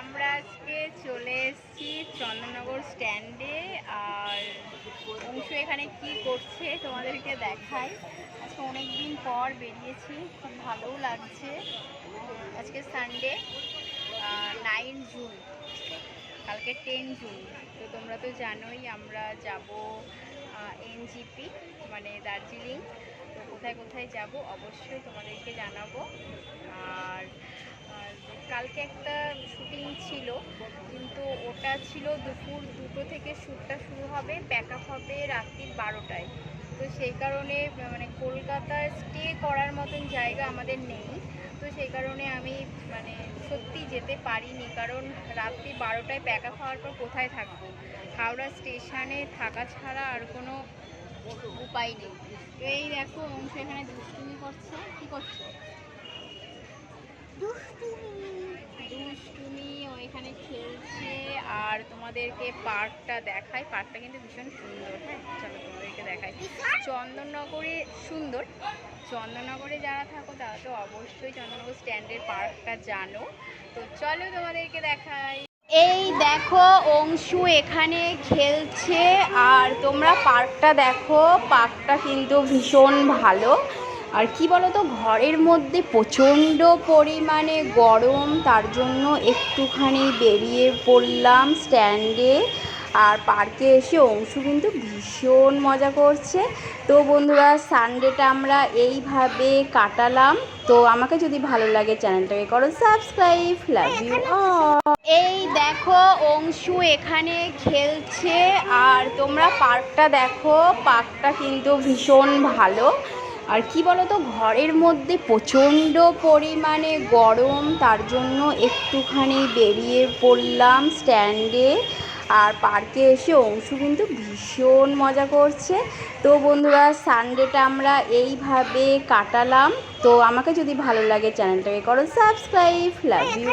আমরা আজকে চলে এসেছি চন্দননগর স্ট্যান্ডে আর অংশ এখানে কি করছে তোমাদেরকে দেখাই। আজকে অনেক দিন পর বেরিয়েছি, খুব ভালোও লাগছে। আজকে সানডে নাইন জুন কালকে টেন জুন তো তোমরা তো জানোই আমরা যাব এনজিপি মানে দার্জিলিং। তো কোথায় কোথায় যাব অবশ্যই তোমাদেরকে জানাব। আর আর কালকে একটা শুটিং ছিল, কিন্তু ওটা ছিল দুপুর দুটো থেকে শ্যুটটা শুরু হবে প্যাক হবে রাত্রির বারোটায়। তো সেই কারণে মানে কলকাতায় স্টে করার মতন জায়গা আমাদের নেই। তো সেই কারণে আমি মানে সত্যি যেতে পারিনি, কারণ রাত্রি বারোটায় প্যাক আপ হওয়ার পর কোথায় থাকব? হাওড়া স্টেশনে থাকা ছাড়া আর কোনো উপায় নেই। তো এই দেখো, অংশ এখানে দুষ্টুমি করছে। কি করছ? এখানে খেলছে আর তোমাদেরকে পার্কটা দেখাই। পার্কটা কিন্তু ভীষণ সুন্দর। হ্যাঁ চলো তোমাদেরকে দেখাই। চন্দননগরে সুন্দর। চন্দননগরে যারা থাকো, তারা তো অবশ্যই চন্দননগর স্ট্যান্ডের পার্কটা জানো। তো চলো তোমাদেরকে দেখাই। এই দেখো, অংশু এখানে খেলছে। আর তোমরা পার্কটা দেখো। পার্কটা কিন্তু ভীষণ ভালো। আর কি বলো তো ঘরের মধ্যে প্রচণ্ড পরিমাণে গরম তার জন্য একটুখানি বেরিয়ে পড়লাম স্ট্যান্ডে আর পার্কে এসে অংশু কিন্তু ভীষণ মজা করছে। তো বন্ধুরা সানডেটা আমরা এইভাবে কাটালাম। তো আমাকে যদি ভালো লাগে চ্যানেলটাকে করো সাবস্ক্রাইব লাভ ইউ এই দেখো অংশু এখানে খেলছে। আর তোমরা পার্কটা দেখো পার্কটা কিন্তু ভীষণ ভালো। আর কি বলো তো ঘরের মধ্যে প্রচণ্ড পরিমাণে গরম, তার জন্য একটুখানি বেরিয়ে পড়লাম স্ট্যান্ডে। আর পার্কে এসে অংশু কিন্তু ভীষণ মজা করছে। তো বন্ধুরা, সানডেটা আমরা এইভাবে কাটালাম। তো আমাকে যদি ভালো লাগে চ্যানেলটাকে করো সাবস্ক্রাইব, লাভ ইউ